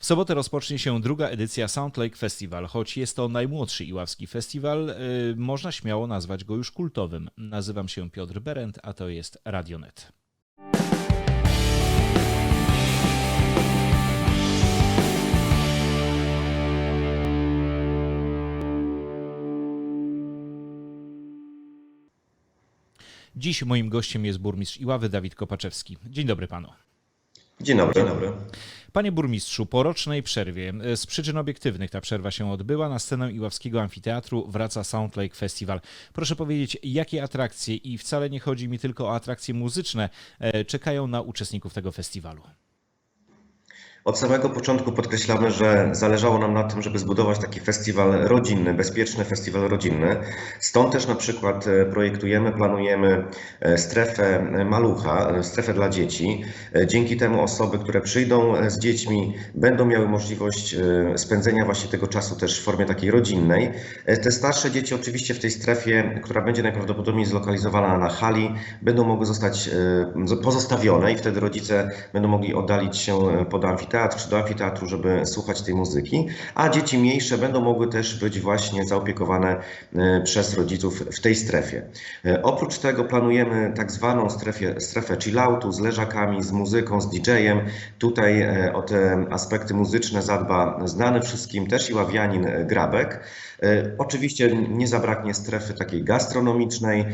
W sobotę rozpocznie się druga edycja Sound Lake Festival. Choć jest to najmłodszy iławski festiwal, yy, można śmiało nazwać go już kultowym. Nazywam się Piotr Berend, a to jest Radionet. Dziś moim gościem jest burmistrz Iławy Dawid Kopaczewski. Dzień dobry panu. Dzień dobry. Dzień dobry. Panie burmistrzu, po rocznej przerwie, e, z przyczyn obiektywnych ta przerwa się odbyła, na scenę Iławskiego Amfiteatru wraca Sound Lake Festival. Proszę powiedzieć, jakie atrakcje, i wcale nie chodzi mi tylko o atrakcje muzyczne, e, czekają na uczestników tego festiwalu? Od samego początku podkreślamy, że zależało nam na tym, żeby zbudować taki festiwal rodzinny, bezpieczny festiwal rodzinny. Stąd też na przykład e, projektujemy, planujemy e, strefę malucha, strefę dla dzieci. E, dzięki temu osoby, które przyjdą z dziećmi, będą miały możliwość spędzenia właśnie tego czasu też w formie takiej rodzinnej. Te starsze dzieci oczywiście w tej strefie, która będzie najprawdopodobniej zlokalizowana na hali, będą mogły zostać pozostawione i wtedy rodzice będą mogli oddalić się pod amfiteatr teatr czy do amfiteatru, żeby słuchać tej muzyki, a dzieci mniejsze będą mogły też być właśnie zaopiekowane e, przez rodziców w tej strefie. E, oprócz tego planujemy tak zwaną strefę, strefę chilloutu z leżakami, z muzyką, z DJ-em. Tutaj e, o te aspekty muzyczne zadba znany wszystkim też i ławianin Grabek. Oczywiście nie zabraknie strefy takiej gastronomicznej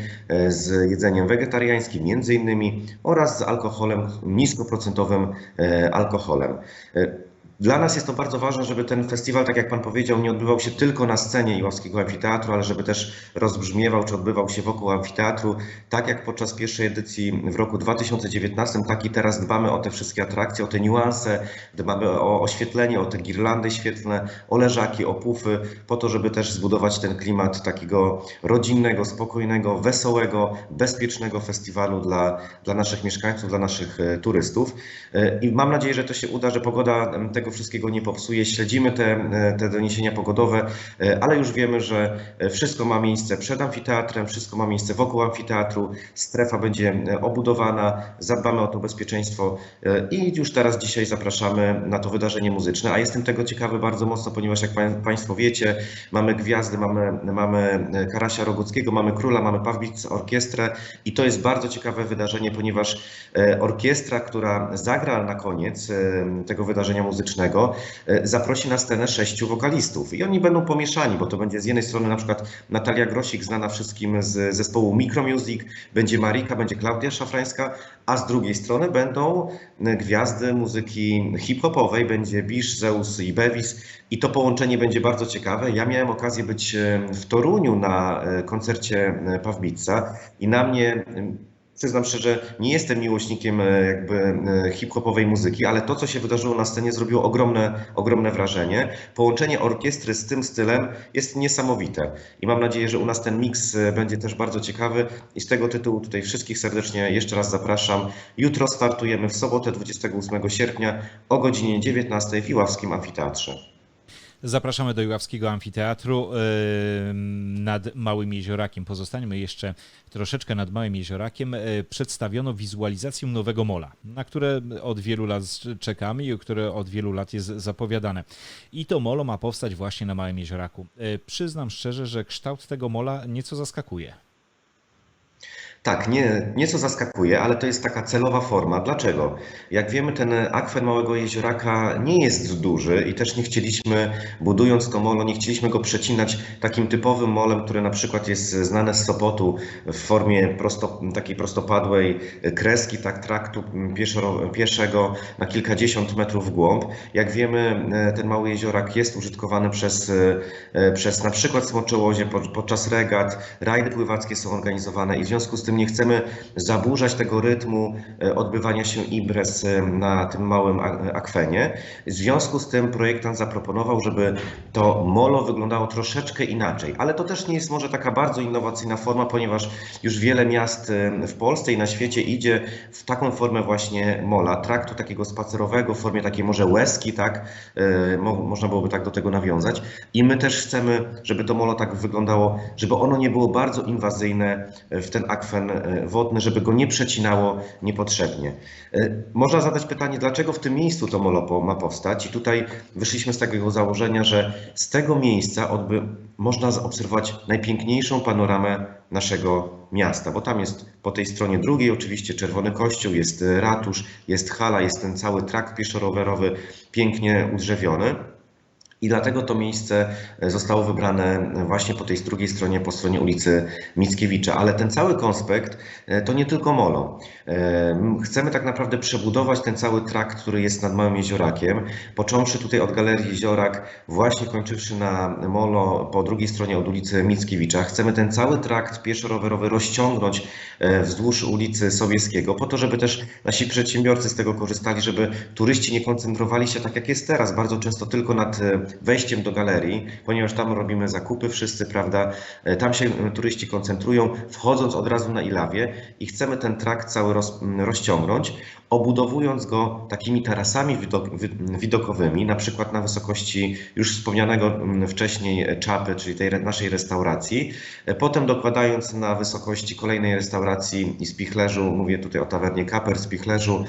z jedzeniem wegetariańskim między innymi oraz z alkoholem niskoprocentowym alkoholem. Dla nas jest to bardzo ważne, żeby ten festiwal, tak jak Pan powiedział, nie odbywał się tylko na scenie Iławskiego Amfiteatru, ale żeby też rozbrzmiewał czy odbywał się wokół amfiteatru. Tak jak podczas pierwszej edycji w roku 2019, tak i teraz dbamy o te wszystkie atrakcje, o te niuanse, dbamy o oświetlenie, o te girlandy świetlne, o leżaki, o pufy, po to, żeby też zbudować ten klimat takiego rodzinnego, spokojnego, wesołego, bezpiecznego festiwalu dla, dla naszych mieszkańców, dla naszych e, turystów. E, I mam nadzieję, że to się uda, że pogoda tego tego wszystkiego nie popsuje. Śledzimy te, e, te doniesienia pogodowe, e, ale już wiemy, że e, wszystko ma miejsce przed amfiteatrem, wszystko ma miejsce wokół amfiteatru, strefa będzie obudowana, zadbamy o to bezpieczeństwo. I już teraz dzisiaj zapraszamy na to wydarzenie muzyczne, a jestem tego ciekawy bardzo mocno, ponieważ jak Państwo wiecie, mamy gwiazdy, mamy, mamy Karasia Roguckiego, mamy Króla, mamy Pawbic Orkiestrę. I to jest bardzo ciekawe wydarzenie, ponieważ orkiestra, która zagra na koniec tego wydarzenia muzycznego, muzycznego e, zaprosi na scenę sześciu wokalistów. I oni będą pomieszani, bo to będzie z jednej strony na przykład Natalia Grosik, znana wszystkim z zespołu Micromusic, będzie Marika, będzie Klaudia Szafrańska, a z drugiej strony będą gwiazdy muzyki hip-hopowej, będzie Bisz, Zeus i Bevis i to połączenie będzie bardzo ciekawe. Ja miałem okazję być e, w Toruniu na e, koncercie Pawbica i na mnie Przyznam szczerze, nie jestem miłośnikiem e, jakby e, hip-hopowej muzyki, ale to, co się wydarzyło na scenie, zrobiło ogromne, ogromne wrażenie. Połączenie orkiestry z tym stylem jest niesamowite i mam nadzieję, że u nas ten miks e, będzie też bardzo ciekawy i z tego tytułu tutaj wszystkich serdecznie jeszcze raz zapraszam. Jutro startujemy w sobotę 28 sierpnia o godzinie 19 w Iławskim Amfiteatrze. Zapraszamy do Iławskiego Amfiteatru nad Małym Jeziorakiem. Pozostańmy jeszcze troszeczkę nad Małym Jeziorakiem. E, przedstawiono wizualizację nowego mola, na które od wielu lat czekamy i które od wielu lat jest zapowiadane. I to molo ma powstać właśnie na Małym Jezioraku. E, przyznam szczerze, że kształt tego mola nieco zaskakuje. Tak, nie, nieco zaskakuje, ale to jest taka celowa forma. Dlaczego? Jak wiemy, ten akwen Małego Jezioraka nie jest duży i też nie chcieliśmy, budując to molo, nie chcieliśmy go przecinać takim typowym molem, które na przykład jest znane z Sopotu w formie prosto, takiej prostopadłej kreski, tak, traktu pieszego na kilkadziesiąt metrów w głąb. Jak wiemy, ten Mały Jeziorak jest użytkowany przez, przez na przykład Smoczołozie podczas regat, rajdy pływackie są organizowane i w związku z tym nie chcemy zaburzać tego rytmu e, odbywania się imprez e, na tym małym akwenie. W związku z tym projektant zaproponował, żeby to molo wyglądało troszeczkę inaczej, ale to też nie jest może taka bardzo innowacyjna forma, ponieważ już wiele miast e, w Polsce i na świecie idzie w taką formę właśnie mola, traktu takiego spacerowego, w formie takiej może łezki, tak, można byłoby tak do tego nawiązać. I my też chcemy, żeby to molo tak wyglądało, żeby ono nie było bardzo inwazyjne w ten akwen e, wodny, żeby go nie przecinało niepotrzebnie. E, Można zadać pytanie, dlaczego w tym miejscu to molo ma powstać i tutaj wyszliśmy z takiego założenia, że z tego miejsca odby, można zaobserwować najpiękniejszą panoramę naszego miasta, bo tam jest po tej stronie drugiej oczywiście Czerwony Kościół, jest ratusz, jest hala, jest ten cały trakt pieszo-rowerowy pięknie udrzewiony. I dlatego to miejsce zostało wybrane właśnie po tej drugiej stronie, po stronie ulicy Mickiewicza. Ale ten cały konspekt to nie tylko molo. Chcemy tak naprawdę przebudować ten cały trakt, który jest nad Małym Jeziorakiem, począwszy tutaj od Galerii Jeziorak, właśnie kończywszy na molo po drugiej stronie od ulicy Mickiewicza. Chcemy ten cały trakt pieszo-rowerowy rozciągnąć wzdłuż ulicy Sobieskiego, po to, żeby też nasi przedsiębiorcy z tego korzystali, żeby turyści nie koncentrowali się tak jak jest teraz, bardzo często tylko nad wejściem do galerii, ponieważ tam robimy zakupy wszyscy, prawda? Tam się turyści koncentrują, wchodząc od razu na Ilawie i chcemy ten trakt cały roz, rozciągnąć, obudowując go takimi tarasami widok, widokowymi, na przykład na wysokości już wspomnianego wcześniej czapy, czyli tej naszej restauracji, potem dokładając na wysokości kolejnej restauracji i spichlerzu, mówię tutaj o tawernie Kaper, spichlerzu,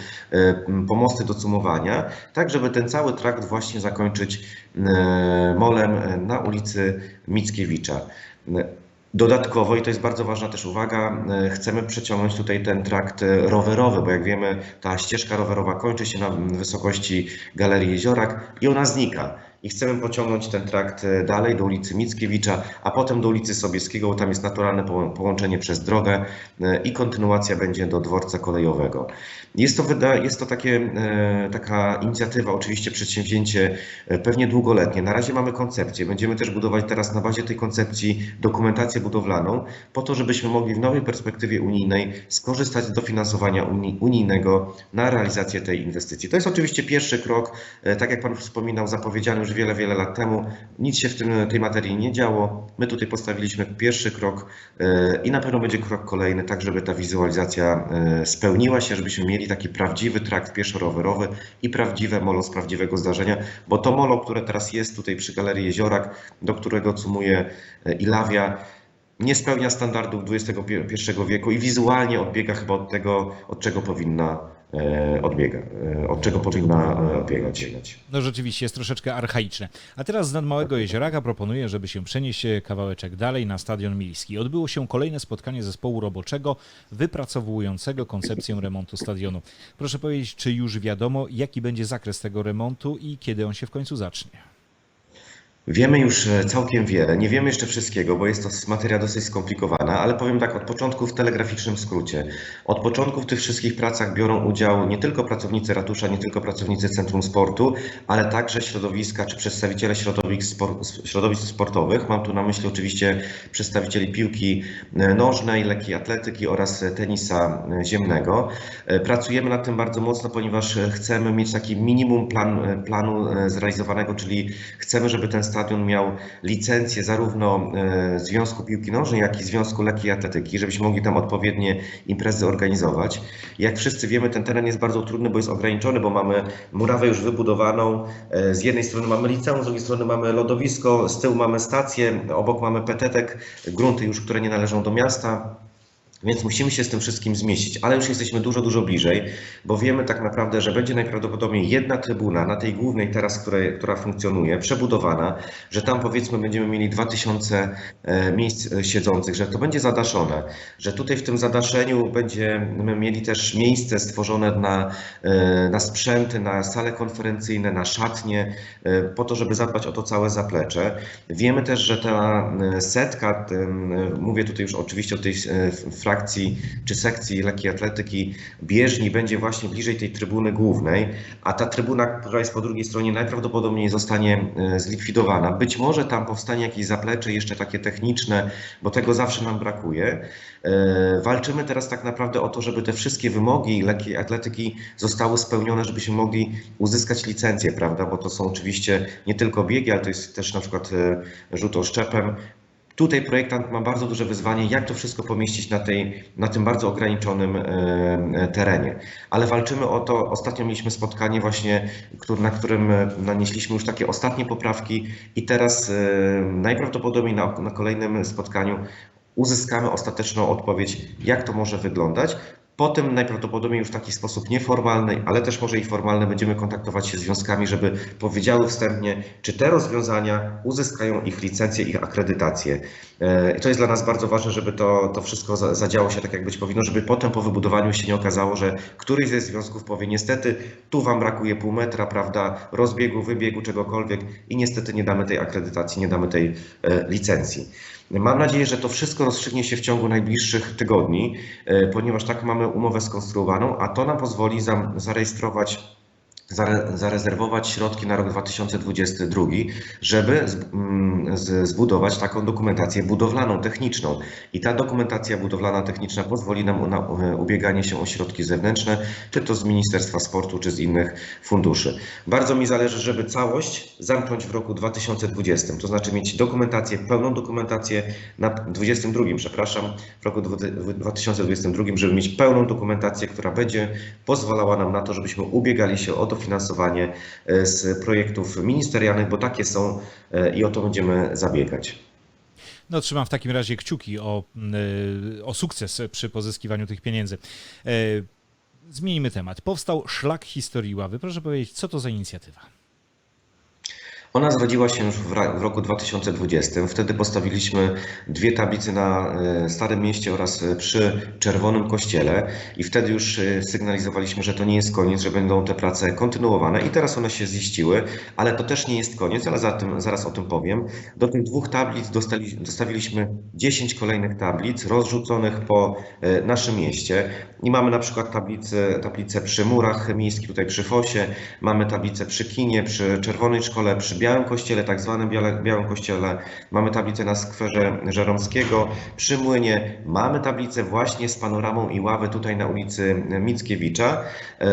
pomosty do cumowania, tak żeby ten cały trakt właśnie zakończyć molem na ulicy Mickiewicza. Dodatkowo, i to jest bardzo ważna też uwaga, chcemy przeciągnąć tutaj ten trakt rowerowy, bo jak wiemy, ta ścieżka rowerowa kończy się na wysokości Galerii Jeziorak i ona znika. I chcemy pociągnąć ten trakt dalej do ulicy Mickiewicza, a potem do ulicy Sobieskiego, bo tam jest naturalne połączenie przez drogę i kontynuacja będzie do dworca kolejowego. Jest to, jest to takie, taka inicjatywa, oczywiście przedsięwzięcie pewnie długoletnie. Na razie mamy koncepcję. Będziemy też budować teraz na bazie tej koncepcji dokumentację budowlaną, po to, żebyśmy mogli w nowej perspektywie unijnej skorzystać z dofinansowania unijnego na realizację tej inwestycji. To jest oczywiście pierwszy krok, tak jak Pan wspominał, zapowiedziany już wiele, wiele lat temu. Nic się w tym, tej materii nie działo. My tutaj postawiliśmy pierwszy krok i na pewno będzie krok kolejny, tak żeby ta wizualizacja spełniła się, żebyśmy mieli taki prawdziwy trakt pieszo-rowerowy i prawdziwe molo z prawdziwego zdarzenia, bo to molo, które teraz jest tutaj przy Galerii Jeziorak, do którego cumuje Ilawia, nie spełnia standardów XXI wieku i wizualnie odbiega chyba od tego, od czego powinna odbiega, od czego powinna odbiegać. No rzeczywiście jest troszeczkę archaiczne. A teraz z nad Małego Jezioraka proponuję, żeby się przenieść kawałeczek dalej na Stadion Miejski. Odbyło się kolejne spotkanie zespołu roboczego wypracowującego koncepcję remontu stadionu. Proszę powiedzieć, czy już wiadomo, jaki będzie zakres tego remontu i kiedy on się w końcu zacznie? Wiemy już całkiem wiele. Nie wiemy jeszcze wszystkiego, bo jest to materia dosyć skomplikowana, ale powiem tak od początku w telegraficznym skrócie. Od początku w tych wszystkich pracach biorą udział nie tylko pracownicy ratusza, nie tylko pracownicy Centrum Sportu, ale także środowiska czy przedstawiciele środowisk, spor- środowisk sportowych. Mam tu na myśli oczywiście przedstawicieli piłki nożnej, lekkiej atletyki oraz tenisa ziemnego. Pracujemy nad tym bardzo mocno, ponieważ chcemy mieć taki minimum plan, planu zrealizowanego, czyli chcemy, żeby ten stadion miał licencję zarówno Związku Piłki Nożnej, jak i Związku Lekkiej Atletyki, żebyśmy mogli tam odpowiednie imprezy organizować. Jak wszyscy wiemy, ten teren jest bardzo trudny, bo jest ograniczony, bo mamy murawę już wybudowaną. Z jednej strony mamy liceum, z drugiej strony mamy lodowisko, z tyłu mamy stację, obok mamy petetek, grunty już, które nie należą do miasta. Więc musimy się z tym wszystkim zmieścić, ale już jesteśmy dużo, dużo bliżej, bo wiemy tak naprawdę, że będzie najprawdopodobniej jedna trybuna na tej głównej teraz, która funkcjonuje, przebudowana, że tam powiedzmy będziemy mieli 2000 miejsc siedzących, że to będzie zadaszone, że tutaj w tym zadaszeniu będziemy mieli też miejsce stworzone na, na sprzęty, na sale konferencyjne, na szatnie, po to, żeby zadbać o to całe zaplecze. Wiemy też, że ta setka, mówię tutaj już oczywiście o tej frakcji czy sekcji lekkiej atletyki bieżni będzie właśnie bliżej tej trybuny głównej, a ta trybuna, która jest po drugiej stronie najprawdopodobniej zostanie zlikwidowana. Być może tam powstanie jakieś zaplecze jeszcze takie techniczne, bo tego zawsze nam brakuje. Walczymy teraz tak naprawdę o to, żeby te wszystkie wymogi lekkiej atletyki zostały spełnione, żebyśmy mogli uzyskać licencję, prawda? Bo to są oczywiście nie tylko biegi, ale to jest też na przykład rzut oszczepem, Tutaj projektant ma bardzo duże wyzwanie, jak to wszystko pomieścić na, tej, na tym bardzo ograniczonym terenie. Ale walczymy o to. Ostatnio mieliśmy spotkanie właśnie, na którym nanieśliśmy już takie ostatnie poprawki i teraz najprawdopodobniej na, na kolejnym spotkaniu uzyskamy ostateczną odpowiedź, jak to może wyglądać. Potem najprawdopodobniej już w taki sposób nieformalny, ale też może i formalny będziemy kontaktować się z związkami, żeby powiedziały wstępnie, czy te rozwiązania uzyskają ich licencję, ich akredytację. E, I to jest dla nas bardzo ważne, żeby to, to wszystko za- zadziało się tak, jak być powinno, żeby potem po wybudowaniu się nie okazało, że któryś ze związków powie, niestety tu Wam brakuje pół metra, prawda, rozbiegu, wybiegu, czegokolwiek i niestety nie damy tej akredytacji, nie damy tej e, licencji. Mam nadzieję, że to wszystko rozstrzygnie się w ciągu najbliższych tygodni, e, ponieważ tak mamy umowę skonstruowaną, a to nam pozwoli zarejestrować, zare, zarezerwować środki na rok 2022, żeby mm, zbudować taką dokumentację budowlaną, techniczną. I ta dokumentacja budowlana, techniczna pozwoli nam na e, ubieganie się o środki zewnętrzne, czy to z Ministerstwa Sportu, czy z innych funduszy. Bardzo mi zależy, żeby całość zamknąć w roku 2020, to znaczy mieć dokumentację, pełną dokumentację na 22, przepraszam, w roku dwu- 2022, żeby mieć pełną dokumentację, która będzie pozwalała nam na to, żebyśmy ubiegali się o dofinansowanie e, z projektów ministerialnych, bo takie są e, i o to będziemy zabiegać. No, trzymam w takim razie kciuki o, y, o sukces przy pozyskiwaniu tych pieniędzy. E, Zmienimy temat. Powstał Szlak Historii Ławy. Proszę powiedzieć, co to za inicjatywa? Ona zrodziła się już w, roku 2020. Wtedy postawiliśmy dwie tablice na e, Starym Mieście oraz e, przy Czerwonym Kościele i wtedy już e, sygnalizowaliśmy, że to nie jest koniec, że będą te prace kontynuowane i teraz one się ziściły, ale to też nie jest koniec, ale za tym, zaraz o tym powiem. Do tych dwóch tablic dostali, dostawiliśmy 10 kolejnych tablic rozrzuconych po naszym mieście i mamy na przykład tablicę, tablicę przy murach miejskich, tutaj przy Fosie, mamy tablicę przy Kinie, przy Czerwonej Szkole, przy Białym Kościele, tak zwanym Białym Kościele, mamy tablicę na skwerze Żeromskiego, przy Młynie, mamy tablicę właśnie z panoramą i ławę tutaj na ulicy Mickiewicza. Yy,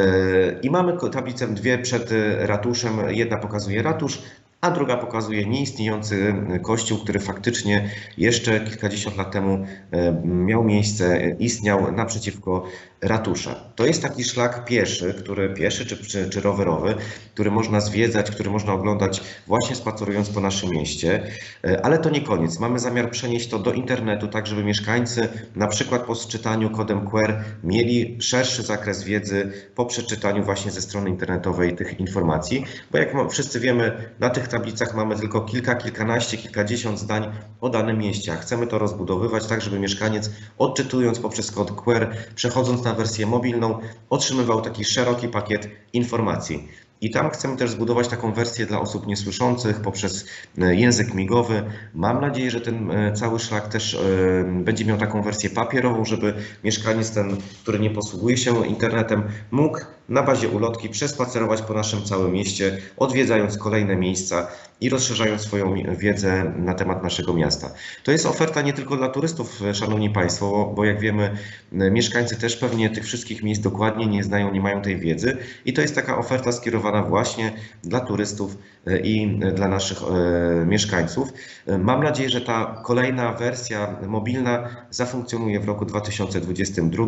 i mamy tablicę dwie przed ratuszem, jedna pokazuje ratusz, a druga pokazuje nieistniejący kościół, który faktycznie jeszcze kilkadziesiąt lat temu e, miał miejsce, e, istniał naprzeciwko ratusza. To jest taki szlak pieszy, który pieszy czy, czy, czy rowerowy, który można zwiedzać, który można oglądać właśnie spacerując po naszym mieście, E, ale to nie koniec. Mamy zamiar przenieść to do internetu, tak żeby mieszkańcy na przykład po sczytaniu kodem QR mieli szerszy zakres wiedzy po przeczytaniu właśnie ze strony internetowej tych informacji, bo jak wszyscy wiemy, na tych tablicach mamy tylko kilka, kilkanaście, kilkadziesiąt zdań o danym mieście, chcemy to rozbudowywać tak, żeby mieszkaniec odczytując poprzez kod QR, przechodząc na wersję mobilną, otrzymywał taki szeroki pakiet informacji. I tam chcemy też zbudować taką wersję dla osób niesłyszących poprzez e, język migowy. Mam nadzieję, że ten e, cały szlak też e, będzie miał taką wersję papierową, żeby mieszkaniec ten, który nie posługuje się internetem, mógł na bazie ulotki przespacerować po naszym całym mieście, odwiedzając kolejne miejsca i rozszerzając swoją wiedzę na temat naszego miasta. To jest oferta nie tylko dla turystów, szanowni państwo, bo- jak wiemy, mieszkańcy też pewnie tych wszystkich miejsc dokładnie nie znają, nie mają tej wiedzy i to jest taka oferta skierowana właśnie dla turystów e, i e, dla naszych e, mieszkańców. Mam nadzieję, że ta kolejna wersja mobilna zafunkcjonuje w roku 2022.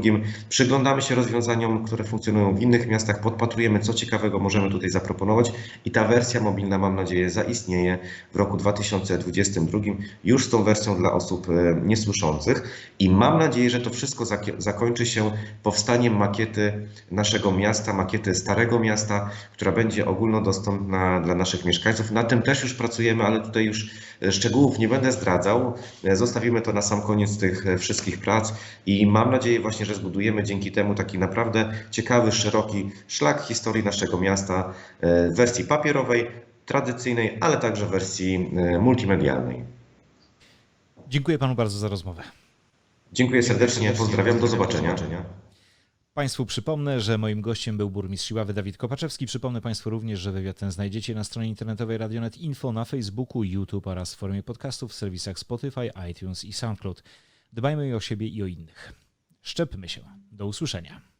Przyglądamy się rozwiązaniom, które funkcjonują w innych miastach, podpatrujemy, co ciekawego możemy tutaj zaproponować i ta wersja mobilna, mam nadzieję, zaistnieje w roku 2022 już z tą wersją dla osób e, niesłyszących i mam nadzieję, że to wszystko zakończy się powstaniem makiety naszego miasta, makiety Starego Miasta, która będzie ogólnodostępna dla naszych mieszkańców. Na tym też już pracujemy, ale tutaj już e, szczegółów nie będę zdradzał. E, Zostawimy to na sam koniec tych wszystkich prac i mam nadzieję właśnie, że zbudujemy dzięki temu taki naprawdę ciekawy, szeroki szlak historii naszego miasta w wersji papierowej, tradycyjnej, ale także wersji e, multimedialnej. Dziękuję panu bardzo za rozmowę. Dziękuję serdecznie, pozdrawiam, do zobaczenia. Państwu przypomnę, że moim gościem był burmistrz Ławy Dawid Kopaczewski. Przypomnę Państwu również, że wywiad ten znajdziecie na stronie internetowej Radionet Info, na Facebooku, YouTube oraz w formie podcastów w serwisach Spotify, iTunes i SoundCloud. Dbajmy o siebie i o innych. Szczepmy się. Do usłyszenia.